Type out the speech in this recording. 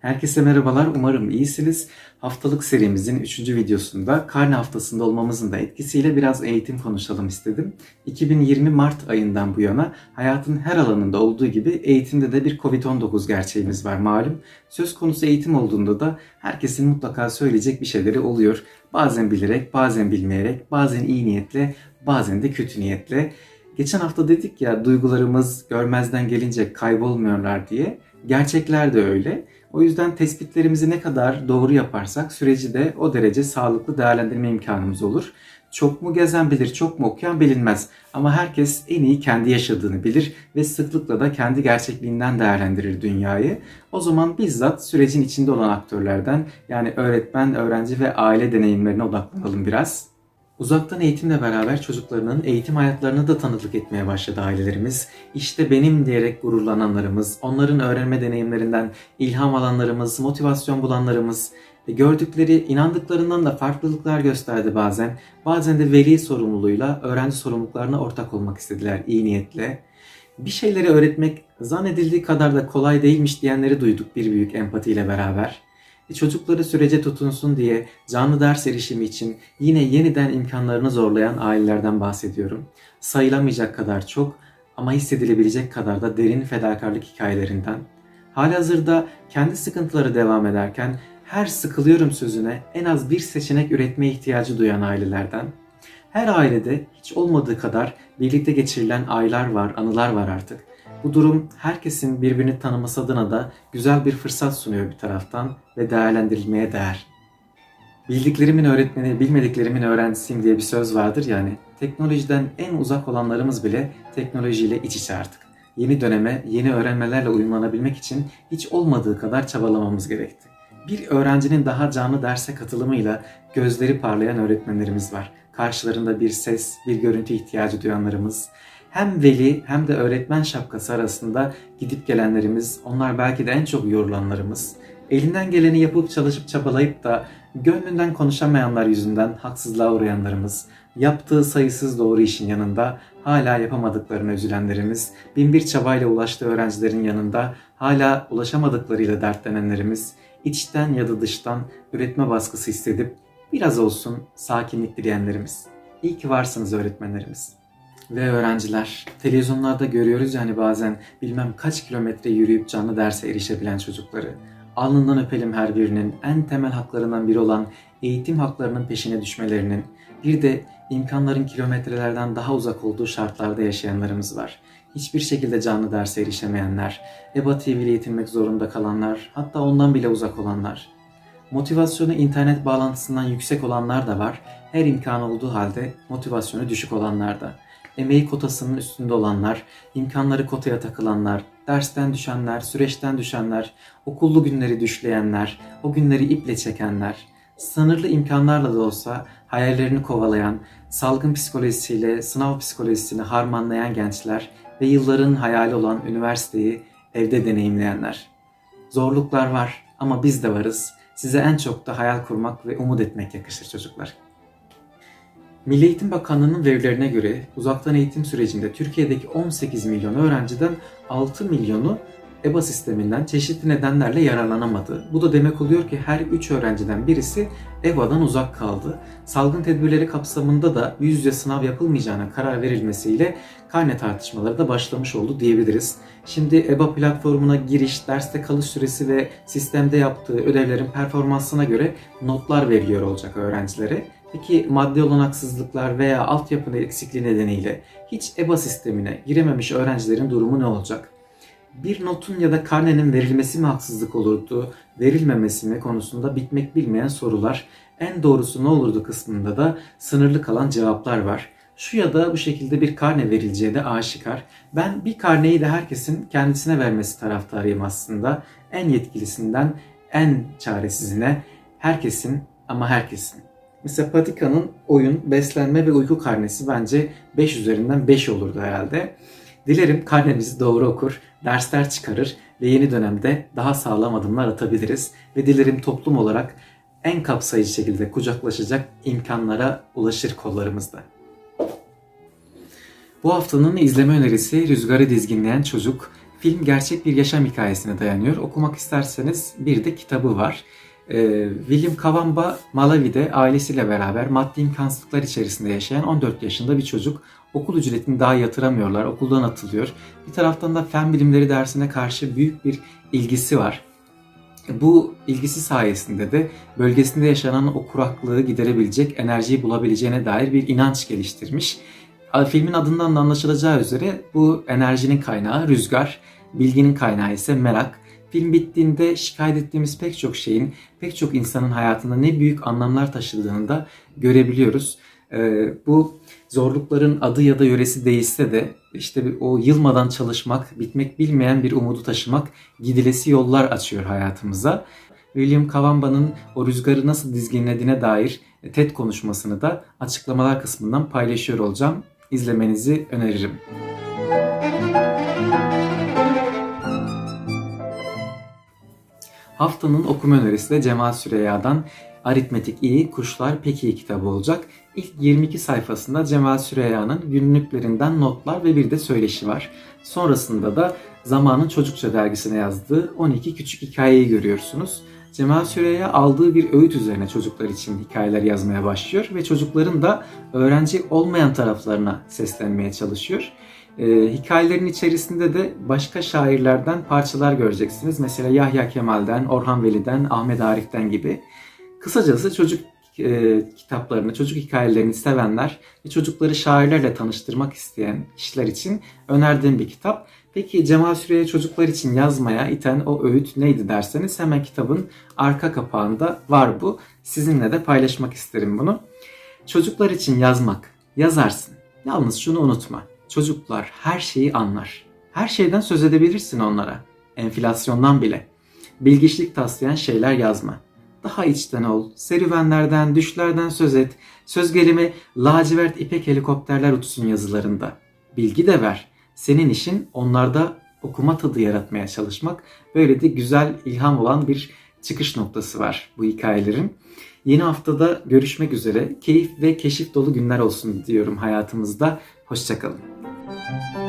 Herkese merhabalar, umarım iyisiniz. Haftalık serimizin 3. videosunda karne haftasında olmamızın da etkisiyle biraz eğitim konuşalım istedim. 2020 Mart ayından bu yana hayatın her alanında olduğu gibi eğitimde de bir Covid-19 gerçeğimiz var malum. Söz konusu eğitim olduğunda da herkesin mutlaka söyleyecek bir şeyleri oluyor. Bazen bilerek, bazen bilmeyerek, bazen iyi niyetle, bazen de kötü niyetle. Geçen hafta dedik ya duygularımız görmezden gelince kaybolmuyorlar diye. Gerçekler de öyle. O yüzden tespitlerimizi ne kadar doğru yaparsak süreci de o derece sağlıklı değerlendirme imkanımız olur. Çok mu gezen bilir, çok mu okuyan bilinmez. Ama herkes en iyi kendi yaşadığını bilir ve sıklıkla da kendi gerçekliğinden değerlendirir dünyayı. O zaman bizzat sürecin içinde olan aktörlerden yani öğretmen, öğrenci ve aile deneyimlerine odaklanalım biraz. Uzaktan eğitimle beraber çocuklarının eğitim hayatlarını da tanıklık etmeye başladı ailelerimiz. İşte benim diyerek gururlananlarımız, onların öğrenme deneyimlerinden ilham alanlarımız, motivasyon bulanlarımız, gördükleri, inandıklarından da farklılıklar gösterdi bazen. Bazen de veli sorumluluğuyla öğrenci sorumluluklarına ortak olmak istediler iyi niyetle. Bir şeyleri öğretmek zannedildiği kadar da kolay değilmiş diyenleri duyduk bir büyük empatiyle beraber. E, çocukları sürece tutunsun diye canlı ders erişimi için yine yeniden imkanlarını zorlayan ailelerden bahsediyorum. Sayılamayacak kadar çok ama hissedilebilecek kadar da derin fedakarlık hikayelerinden. Halihazırda kendi sıkıntıları devam ederken her sıkılıyorum sözüne en az bir seçenek üretmeye ihtiyacı duyan ailelerden. Her ailede hiç olmadığı kadar birlikte geçirilen aylar var, anılar var artık. Bu durum herkesin birbirini tanıması adına da güzel bir fırsat sunuyor bir taraftan ve değerlendirilmeye değer. Bildiklerimin öğretmeni, bilmediklerimin öğrencisiyim diye bir söz vardır yani. Teknolojiden en uzak olanlarımız bile teknolojiyle iç içe artık. Yeni döneme, yeni öğrenmelerle uyumlanabilmek için hiç olmadığı kadar çabalamamız gerekti. Bir öğrencinin daha canlı derse katılımıyla gözleri parlayan öğretmenlerimiz var. Karşılarında bir ses, bir görüntü ihtiyacı duyanlarımız, hem veli hem de öğretmen şapkası arasında gidip gelenlerimiz, onlar belki de en çok yorulanlarımız, elinden geleni yapıp çalışıp çabalayıp da gönlünden konuşamayanlar yüzünden haksızlığa uğrayanlarımız, yaptığı sayısız doğru işin yanında hala yapamadıklarına üzülenlerimiz, binbir çabayla ulaştığı öğrencilerin yanında hala ulaşamadıklarıyla dertlenenlerimiz, içten ya da dıştan üretme baskısı hissedip biraz olsun sakinlik dileyenlerimiz. İyi ki varsınız öğretmenlerimiz ve öğrenciler. Televizyonlarda görüyoruz yani bazen bilmem kaç kilometre yürüyüp canlı derse erişebilen çocukları. Alnından öpelim her birinin en temel haklarından biri olan eğitim haklarının peşine düşmelerinin, bir de imkanların kilometrelerden daha uzak olduğu şartlarda yaşayanlarımız var. Hiçbir şekilde canlı derse erişemeyenler, EBA TV ile eğitilmek zorunda kalanlar, hatta ondan bile uzak olanlar. Motivasyonu internet bağlantısından yüksek olanlar da var. Her imkan olduğu halde motivasyonu düşük olanlar da emeği kotasının üstünde olanlar, imkanları kotaya takılanlar, dersten düşenler, süreçten düşenler, okullu günleri düşleyenler, o günleri iple çekenler, sınırlı imkanlarla da olsa hayallerini kovalayan, salgın psikolojisiyle sınav psikolojisini harmanlayan gençler ve yılların hayali olan üniversiteyi evde deneyimleyenler. Zorluklar var ama biz de varız. Size en çok da hayal kurmak ve umut etmek yakışır çocuklar. Milli Eğitim Bakanlığı'nın verilerine göre uzaktan eğitim sürecinde Türkiye'deki 18 milyon öğrenciden 6 milyonu EBA sisteminden çeşitli nedenlerle yararlanamadı. Bu da demek oluyor ki her 3 öğrenciden birisi EBA'dan uzak kaldı. Salgın tedbirleri kapsamında da yüz yüze sınav yapılmayacağına karar verilmesiyle karne tartışmaları da başlamış oldu diyebiliriz. Şimdi EBA platformuna giriş, derste kalış süresi ve sistemde yaptığı ödevlerin performansına göre notlar veriliyor olacak öğrencilere. Peki maddi olanaksızlıklar veya altyapı eksikliği nedeniyle hiç EBA sistemine girememiş öğrencilerin durumu ne olacak? Bir notun ya da karnenin verilmesi mi haksızlık olurdu, verilmemesi mi konusunda bitmek bilmeyen sorular, en doğrusu ne olurdu kısmında da sınırlı kalan cevaplar var. Şu ya da bu şekilde bir karne verileceği de aşikar. Ben bir karneyi de herkesin kendisine vermesi taraftarıyım aslında. En yetkilisinden en çaresizine herkesin ama herkesin. Mesela Patika'nın oyun, beslenme ve uyku karnesi bence 5 üzerinden 5 olurdu herhalde. Dilerim karnemizi doğru okur, dersler çıkarır ve yeni dönemde daha sağlam adımlar atabiliriz. Ve dilerim toplum olarak en kapsayıcı şekilde kucaklaşacak imkanlara ulaşır kollarımızda. Bu haftanın izleme önerisi Rüzgarı Dizginleyen Çocuk Film gerçek bir yaşam hikayesine dayanıyor. Okumak isterseniz bir de kitabı var. Ee, William Kavamba Malawi'de ailesiyle beraber maddi imkansızlıklar içerisinde yaşayan 14 yaşında bir çocuk. Okul ücretini daha yatıramıyorlar, okuldan atılıyor. Bir taraftan da fen bilimleri dersine karşı büyük bir ilgisi var. Bu ilgisi sayesinde de bölgesinde yaşanan o kuraklığı giderebilecek enerjiyi bulabileceğine dair bir inanç geliştirmiş. Filmin adından da anlaşılacağı üzere bu enerjinin kaynağı rüzgar, bilginin kaynağı ise merak. Film bittiğinde şikayet ettiğimiz pek çok şeyin, pek çok insanın hayatında ne büyük anlamlar taşıdığını da görebiliyoruz. Ee, bu zorlukların adı ya da yöresi değişse de işte o yılmadan çalışmak, bitmek bilmeyen bir umudu taşımak gidilesi yollar açıyor hayatımıza. William Kavamba'nın o rüzgarı nasıl dizginlediğine dair TED konuşmasını da açıklamalar kısmından paylaşıyor olacağım. İzlemenizi öneririm. Haftanın okuma önerisi de Cemal Süreyya'dan Aritmetik İyi, Kuşlar Pek kitabı olacak. İlk 22 sayfasında Cemal Süreyya'nın günlüklerinden notlar ve bir de söyleşi var. Sonrasında da Zamanın Çocukça dergisine yazdığı 12 küçük hikayeyi görüyorsunuz. Cemal Süreyya aldığı bir öğüt üzerine çocuklar için hikayeler yazmaya başlıyor ve çocukların da öğrenci olmayan taraflarına seslenmeye çalışıyor. Ee, hikayelerin içerisinde de başka şairlerden parçalar göreceksiniz. Mesela Yahya Kemal'den, Orhan Veli'den, Ahmet Arif'ten gibi. Kısacası çocuk e, kitaplarını, çocuk hikayelerini sevenler ve çocukları şairlerle tanıştırmak isteyen kişiler için önerdiğim bir kitap. Peki Cemal Süreya çocuklar için yazmaya iten o öğüt neydi derseniz hemen kitabın arka kapağında var bu. Sizinle de paylaşmak isterim bunu. Çocuklar için yazmak. Yazarsın. Yalnız şunu unutma. Çocuklar her şeyi anlar. Her şeyden söz edebilirsin onlara. Enflasyondan bile. Bilgiçlik taslayan şeyler yazma. Daha içten ol. Serüvenlerden, düşlerden söz et. Söz gelimi lacivert ipek helikopterler uçsun yazılarında. Bilgi de ver. Senin işin onlarda okuma tadı yaratmaya çalışmak. Böyle de güzel ilham olan bir çıkış noktası var bu hikayelerin. Yeni haftada görüşmek üzere. Keyif ve keşif dolu günler olsun diyorum hayatımızda. Hoşçakalın. Música